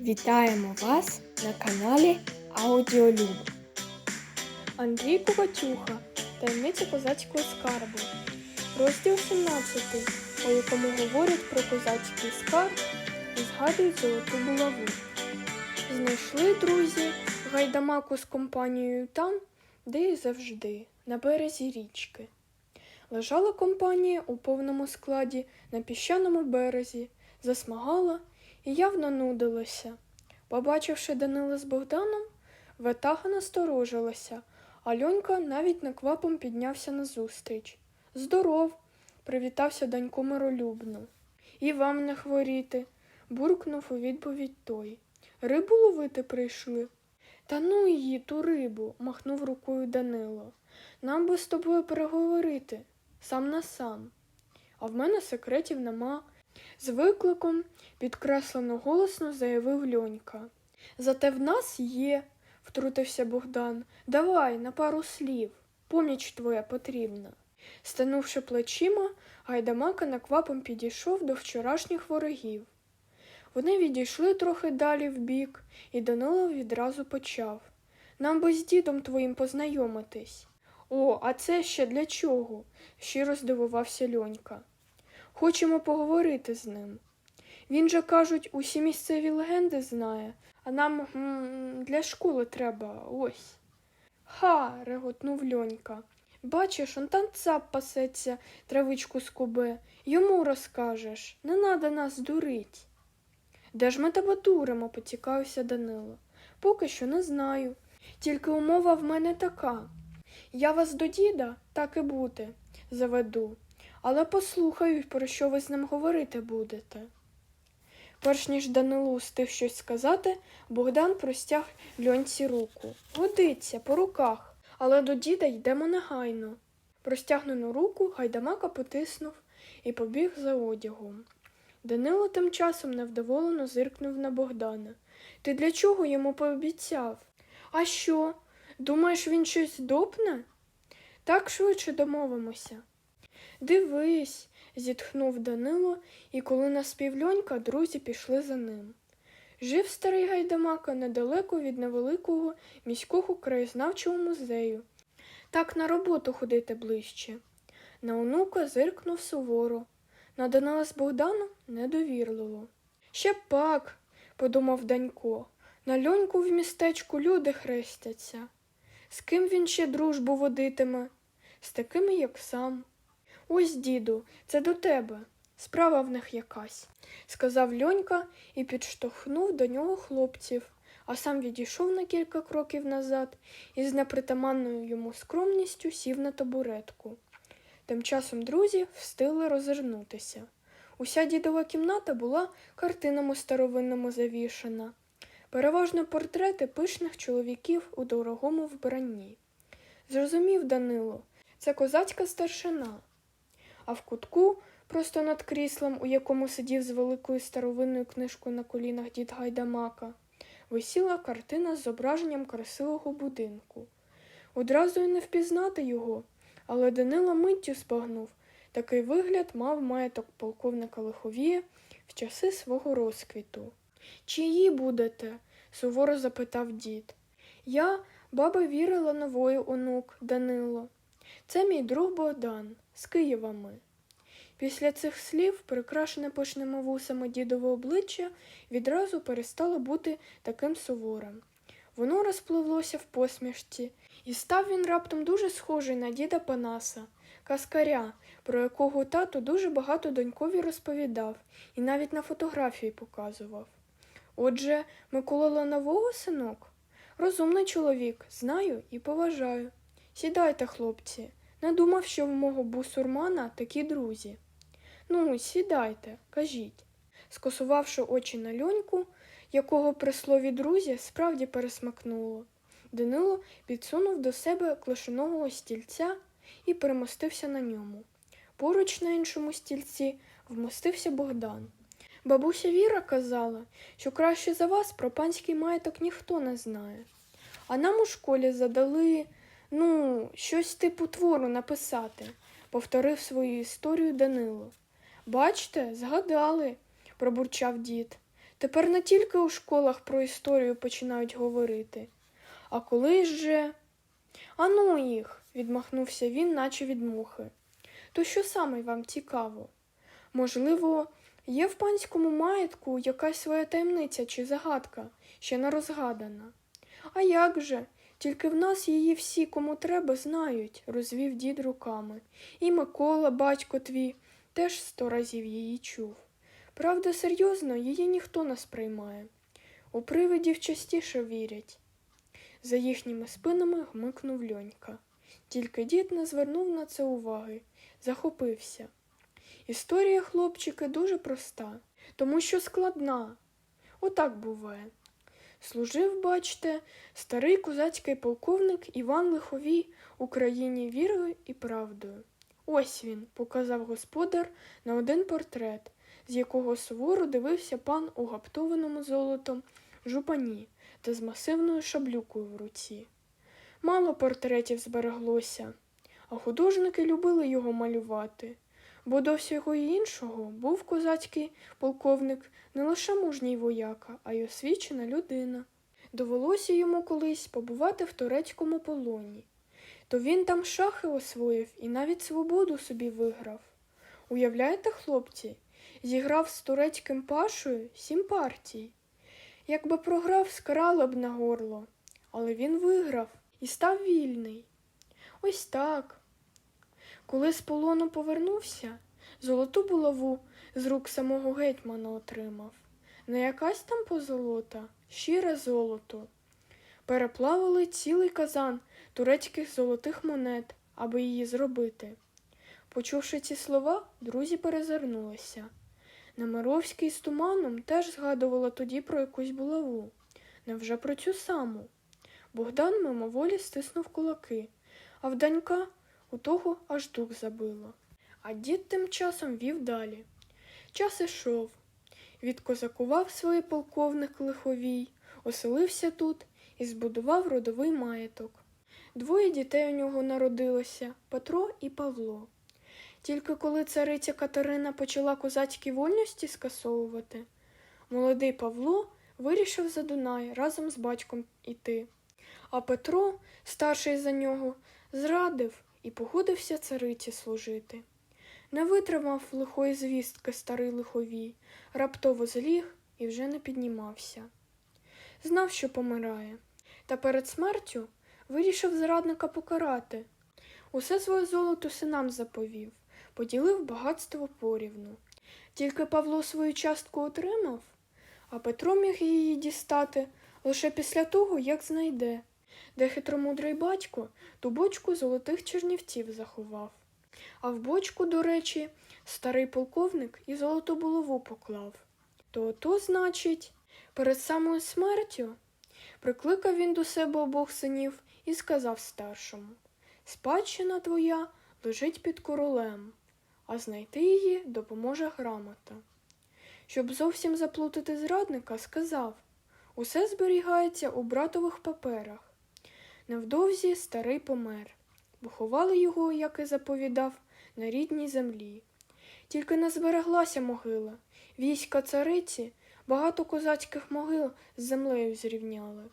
Вітаємо вас на каналі Аудіолюб. Андрій Коватюха. Таємниця козацького скарбу. Розділ 17, у якому говорять про козацький скарб і згадують золоту булаву. Знайшли друзі гайдамаку з компанією там, де і завжди, на березі річки. Лежала компанія у повному складі на піщаному березі, засмагала і явно нудилася. Побачивши Данила з Богданом, ватага насторожилася, а Льонька навіть неквапом піднявся назустріч. Здоров, привітався Данько миролюбно. І вам не хворіти, буркнув у відповідь той. Рибу ловити прийшли. Та ну її, ту рибу, махнув рукою Данило. Нам би з тобою переговорити, сам на сам. А в мене секретів нема. З викликом підкреслено голосно заявив Льонька. Зате в нас є, втрутився Богдан. Давай на пару слів. Поміч твоя потрібна. Стенувши плечима, гайдамака наквапом підійшов до вчорашніх ворогів. Вони відійшли трохи далі вбік, і Данило відразу почав. Нам би з дідом твоїм познайомитись. О, а це ще для чого? щиро здивувався Льонька. Хочемо поговорити з ним. Він же, кажуть, усі місцеві легенди знає, а нам для школи треба ось. Ха. реготнув Льонька. Бачиш, он там цап пасеться, травичку скубе. Йому розкажеш, не надо нас дурить. Де ж ми тебе дуримо, поцікавився Данило. Поки що не знаю. Тільки умова в мене така. Я вас до діда, так і буде, заведу, але послухаю, про що ви з ним говорити будете. Перш ніж Данилу встиг щось сказати, Богдан простяг льонці руку. Годиться, по руках, але до діда йдемо негайно. Простягнену руку гайдамака потиснув і побіг за одягом. Данило тим часом невдоволено зиркнув на Богдана. Ти для чого йому пообіцяв? А що? Думаєш, він щось допне? Так швидше домовимося. Дивись, зітхнув Данило, і коли наспів Льонька, друзі пішли за ним. Жив старий гайдамака недалеко від невеликого міського краєзнавчого музею. Так на роботу ходити ближче. На онука зиркнув суворо, на Данила з Богданом недовірливо. Ще пак, подумав Данько, на льоньку в містечку люди хрестяться. З ким він ще дружбу водитиме? З такими, як сам. Ось, діду, це до тебе. Справа в них якась, сказав Льонька і підштовхнув до нього хлопців, а сам відійшов на кілька кроків назад і з непритаманною йому скромністю сів на табуретку. Тим часом друзі встигли розвернутися. Уся дідова кімната була картинами старовинними завішана, переважно портрети пишних чоловіків у дорогому вбранні. Зрозумів Данило, це козацька старшина. А в кутку, просто над кріслом, у якому сидів з великою старовинною книжкою на колінах дід Гайдамака, висіла картина з зображенням красивого будинку. Одразу й не впізнати його, але Данила миттю спагнув. Такий вигляд мав маєток полковника Лиховія в часи свого розквіту. Чиї будете? суворо запитав дід. Я, баба вірила новою онук Данило. Це мій друг Богдан, з Києва ми. Після цих слів, прикрашене пишними вусами дідове обличчя, відразу перестало бути таким суворим. Воно розпливлося в посмішці, і став він раптом дуже схожий на діда Панаса, каскаря, про якого тато дуже багато донькові розповідав і навіть на фотографії показував. Отже, Микола Ланового синок? Розумний чоловік, знаю і поважаю. Сідайте, хлопці, не думав, що в мого бусурмана такі друзі. Ну, сідайте, кажіть. Скосувавши очі на льоньку, якого при слові друзі справді пересмакнуло. Данило підсунув до себе клашиного стільця і перемостився на ньому. Поруч на іншому стільці вмостився Богдан. Бабуся Віра казала, що краще за вас про панський маєток ніхто не знає. А нам у школі задали, ну, щось типу твору написати, повторив свою історію Данило. Бачте, згадали, пробурчав дід. Тепер не тільки у школах про історію починають говорити, а коли же. Ану їх, відмахнувся він, наче від мухи. То що саме вам цікаво? Можливо, є в панському маєтку якась своя таємниця чи загадка, ще не розгадана. А як же? Тільки в нас її всі, кому треба, знають, розвів дід руками. І Микола, батько твій, теж сто разів її чув. Правда, серйозно, її ніхто не сприймає. У привидів частіше вірять. За їхніми спинами гмикнув льонька. Тільки дід не звернув на це уваги, захопився. Історія, хлопчики, дуже проста, тому що складна. Отак буває. Служив, бачте, старий козацький полковник Іван Лиховій Україні вірою і правдою. Ось він, показав господар на один портрет, з якого суворо дивився пан у гаптованому золотом жупані та з масивною шаблюкою в руці. Мало портретів збереглося, а художники любили його малювати, бо до всього іншого був козацький полковник не лише мужній вояка, а й освічена людина. Довелося йому колись побувати в турецькому полоні. То він там шахи освоїв і навіть свободу собі виграв. Уявляєте, хлопці, зіграв з турецьким пашою сім партій. Якби програв, скарали б на горло, але він виграв і став вільний. Ось так. Коли з полону повернувся, золоту булаву з рук самого гетьмана отримав. Не якась там позолота, щире золото. Переплавили цілий казан турецьких золотих монет, аби її зробити. Почувши ці слова, друзі перезирнулися. Немировський з туманом теж згадувала тоді про якусь булаву. Невже про цю саму? Богдан мимоволі стиснув кулаки, а в данька у того аж дух забило. А дід тим часом вів далі. Час ішов. Відкозакував свій полковник лиховій, оселився тут і збудував родовий маєток. Двоє дітей у нього народилося Петро і Павло. Тільки коли цариця Катерина почала козацькі вольності скасовувати, молодий Павло вирішив за Дунай разом з батьком іти. А Петро, старший за нього, зрадив і погодився цариці служити. Не витримав лихої звістки старий лиховій, раптово зліг і вже не піднімався. Знав, що помирає, та перед смертю вирішив зрадника покарати. Усе своє золото синам заповів, поділив багатство порівну. Тільки Павло свою частку отримав, а Петро міг її дістати лише після того, як знайде, де хитромудрий батько ту бочку золотих чернівців заховав. А в бочку, до речі, старий полковник і золоту булаву поклав. То то, значить, перед самою смертю прикликав він до себе обох синів і сказав старшому Спадщина твоя лежить під королем, а знайти її допоможе грамота. Щоб зовсім заплутати зрадника, сказав усе зберігається у братових паперах. Невдовзі старий помер, бо ховали його, як і заповідав, на рідній землі. Тільки не збереглася могила. Війська цариці багато козацьких могил з землею зрівняли.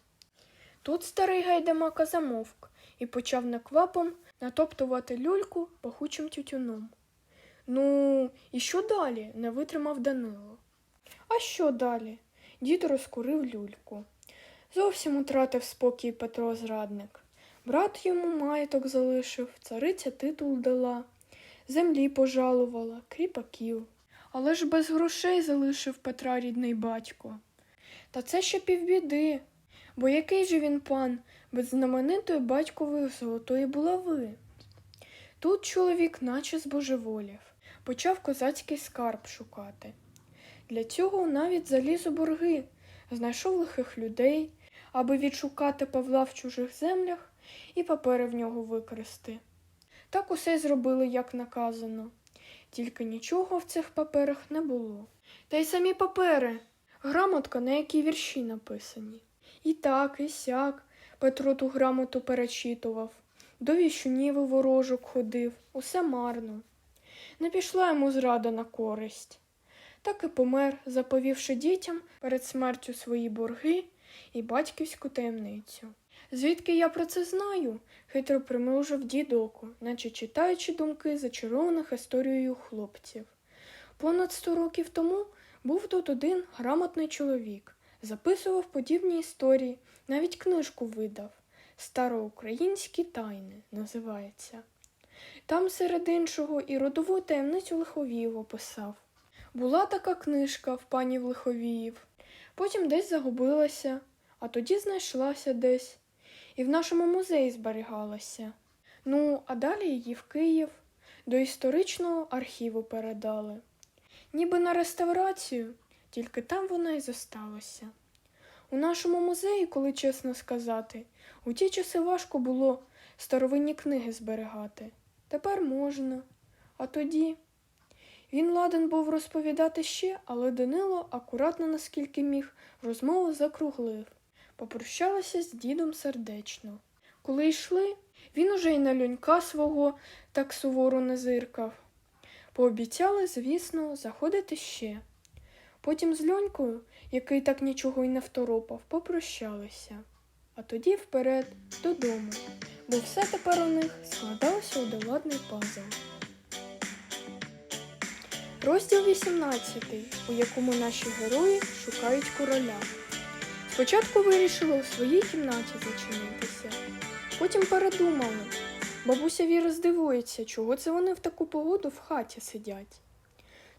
Тут старий гайдамака замовк і почав наквапом натоптувати люльку пахучим тютюном. Ну, і що далі? не витримав Данило. А що далі? Дід розкурив люльку. Зовсім утратив спокій Петро зрадник. Брат йому маєток залишив, цариця титул дала, землі пожалувала, кріпаків. Але ж без грошей залишив Петра рідний батько. Та це ще півбіди, бо який же він пан без знаменитої батькової золотої булави? Тут чоловік наче збожеволів, почав козацький скарб шукати. Для цього навіть заліз у борги, знайшов лихих людей, аби відшукати Павла в чужих землях і папери в нього викрасти. Так усе зробили, як наказано. Тільки нічого в цих паперах не було. Та й самі папери, грамотка, на якій вірші написані. І так, і сяк Петро ту грамоту перечитував, до віщунів ворожок ходив, усе марно. Не пішла йому зрада на користь. так і помер, заповівши дітям перед смертю свої борги і батьківську таємницю. Звідки я про це знаю? хитро примружив дід око, наче читаючи думки зачарованих історією хлопців. Понад сто років тому був тут один грамотний чоловік, записував подібні історії, навіть книжку видав. Староукраїнські тайни називається. Там серед іншого і родову таємницю Лиховіїв описав. Була така книжка в панів Лиховіїв, потім десь загубилася, а тоді знайшлася десь, і в нашому музеї зберігалася. Ну, а далі її в Київ до історичного архіву передали. Ніби на реставрацію, тільки там вона і зосталася. У нашому музеї, коли чесно сказати, у ті часи важко було старовинні книги зберігати. Тепер можна. А тоді. Він ладен був розповідати ще, але Данило, акуратно наскільки міг, розмову закруглив. Попрощалася з дідом сердечно. Коли йшли, він уже й на льонька свого так суворо не зиркав. Пообіцяли, звісно, заходити ще. Потім з льонькою, який так нічого й не второпав, попрощалися. А тоді вперед додому, бо все тепер у них складалося у доладний пазл. Розділ 18, у якому наші герої шукають короля. Спочатку вирішили у своїй кімнаті зачинитися, потім передумали. Бабуся Віра здивується, чого це вони в таку погоду в хаті сидять.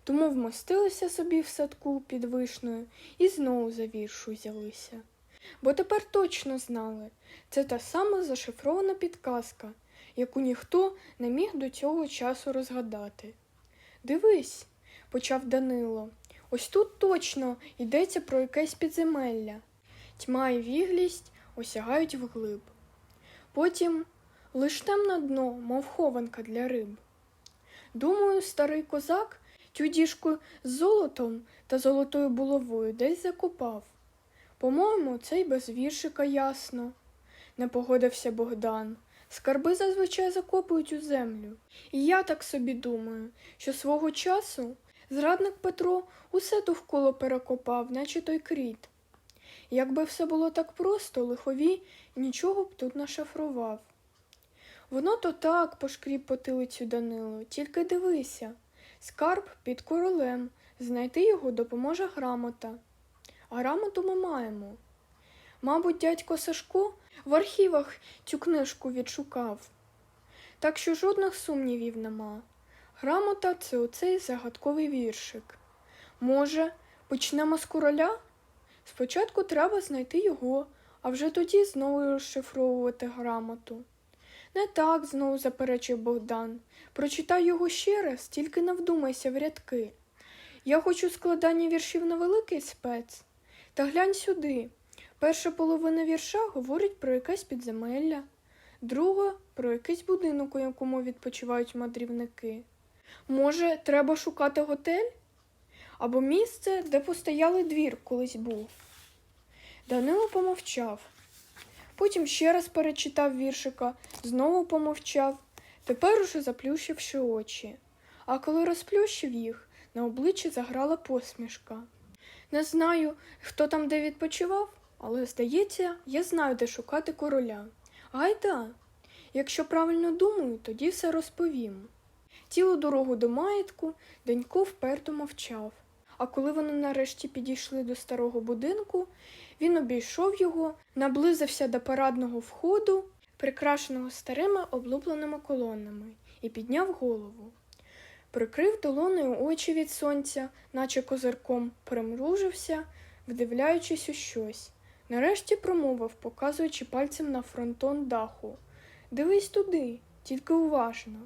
Тому вмостилися собі в садку під вишнею і знову за віршу взялися. Бо тепер точно знали, це та сама зашифрована підказка, яку ніхто не міг до цього часу розгадати. Дивись, почав Данило, ось тут точно йдеться про якесь підземелля. Тьма і віглість осягають вглиб. Потім лиш темне дно, мов хованка для риб. Думаю, старий козак тю діжку з золотом та золотою булавою десь закопав. По-моєму, це й без віршика ясно, не погодився Богдан. Скарби зазвичай закопують у землю. І я так собі думаю, що свого часу зрадник Петро усе довкола перекопав, наче той кріт. Якби все було так просто, лихові нічого б тут не шифрував. Воно то так пошкріб потилицю Данило, тільки дивися. Скарб під королем, знайти його допоможе грамота. А грамоту ми маємо. Мабуть, дядько Сашко в архівах цю книжку відшукав. Так що жодних сумнівів нема. Грамота це оцей загадковий віршик. Може, почнемо з короля? Спочатку треба знайти його, а вже тоді знову розшифровувати грамоту. Не так, знову заперечив Богдан. Прочитай його ще раз, тільки не вдумайся в рядки. Я хочу складання віршів на великий спец. Та глянь сюди. Перша половина вірша говорить про якесь підземелля, друга про якийсь будинок, у якому відпочивають мандрівники. Може, треба шукати готель? Або місце, де постоялий двір колись був. Данило помовчав. Потім ще раз перечитав віршика, знову помовчав, тепер уже заплющивши очі. А коли розплющив їх, на обличчі заграла посмішка. Не знаю, хто там де відпочивав, але, здається, я знаю, де шукати короля. Гайда, якщо правильно думаю, тоді все розповім. Цілу дорогу до маєтку Денько вперто мовчав. А коли вони нарешті підійшли до старого будинку, він обійшов його, наблизився до парадного входу, прикрашеного старими облупленими колонами, і підняв голову. Прикрив долоною очі від сонця, наче козирком, примружився, вдивляючись у щось. Нарешті промовив, показуючи пальцем на фронтон даху. Дивись туди, тільки уважно.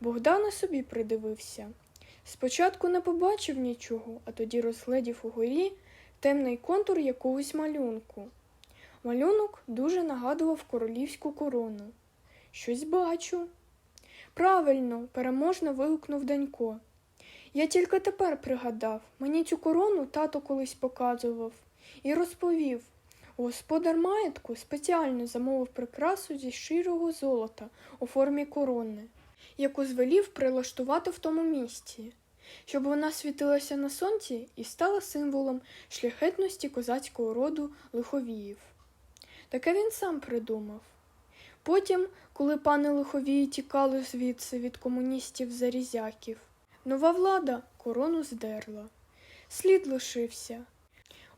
Богдан і собі придивився. Спочатку не побачив нічого, а тоді розгледів угорі темний контур якогось малюнку. Малюнок дуже нагадував королівську корону. Щось бачу. Правильно, переможно вигукнув Данько. Я тільки тепер пригадав, мені цю корону тато колись показував і розповів. Господар маєтку спеціально замовив прикрасу зі щирого золота у формі корони, яку звелів прилаштувати в тому місці. щоб вона світилася на сонці і стала символом шляхетності козацького роду лиховіїв. Таке він сам придумав. Потім, коли пани лиховії тікали звідси від комуністів зарізяків, нова влада корону здерла. Слід лишився.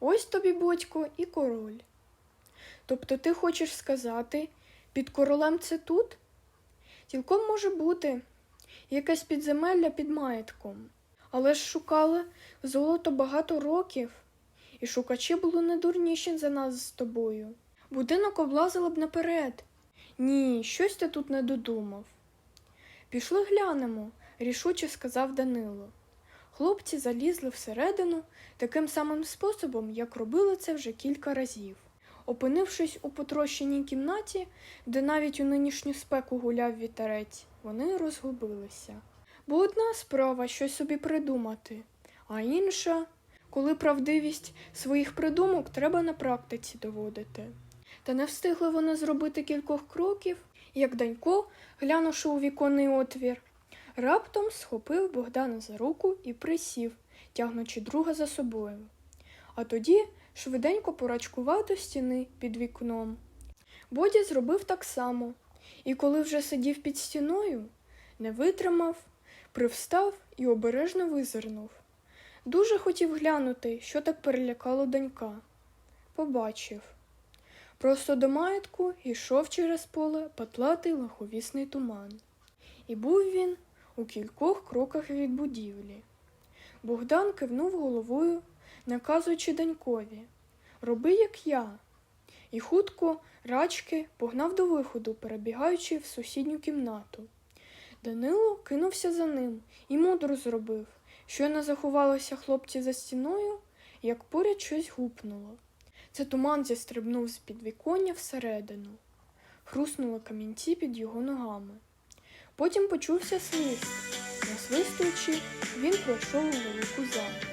Ось тобі, батько, і король. Тобто ти хочеш сказати, під королем це тут? Цілком може бути якесь підземелля під маєтком. Але ж шукали золото багато років, і шукачі були не дурніші за нас з тобою. Будинок облазили б наперед. Ні, щось ти тут не додумав. Пішли глянемо, рішуче сказав Данило. Хлопці залізли всередину таким самим способом, як робили це вже кілька разів. Опинившись у потрощеній кімнаті, де навіть у нинішню спеку гуляв вітерець, вони розгубилися. Бо одна справа щось собі придумати, а інша, коли правдивість своїх придумок треба на практиці доводити. Та не встигли вони зробити кількох кроків, як Данько, глянувши у віконний отвір, раптом схопив Богдана за руку і присів, тягнучи друга за собою. А тоді швиденько порачкував стіни під вікном. Бодя зробив так само, і коли вже сидів під стіною, не витримав, привстав і обережно визирнув. Дуже хотів глянути, що так перелякало донька. Побачив. Просто до маєтку йшов через поле патлатий лаховісний туман. І був він у кількох кроках від будівлі. Богдан кивнув головою, наказуючи донькові Роби, як я. І хутко рачки погнав до виходу, перебігаючи в сусідню кімнату. Данило кинувся за ним і мудро зробив. Щойно заховалися хлопці за стіною, як поряд щось гупнуло. Це туман зістрибнув з під віконня всередину. Хруснули камінці під його ногами. Потім почувся свист. Насвистуючи, він пройшов у велику залу.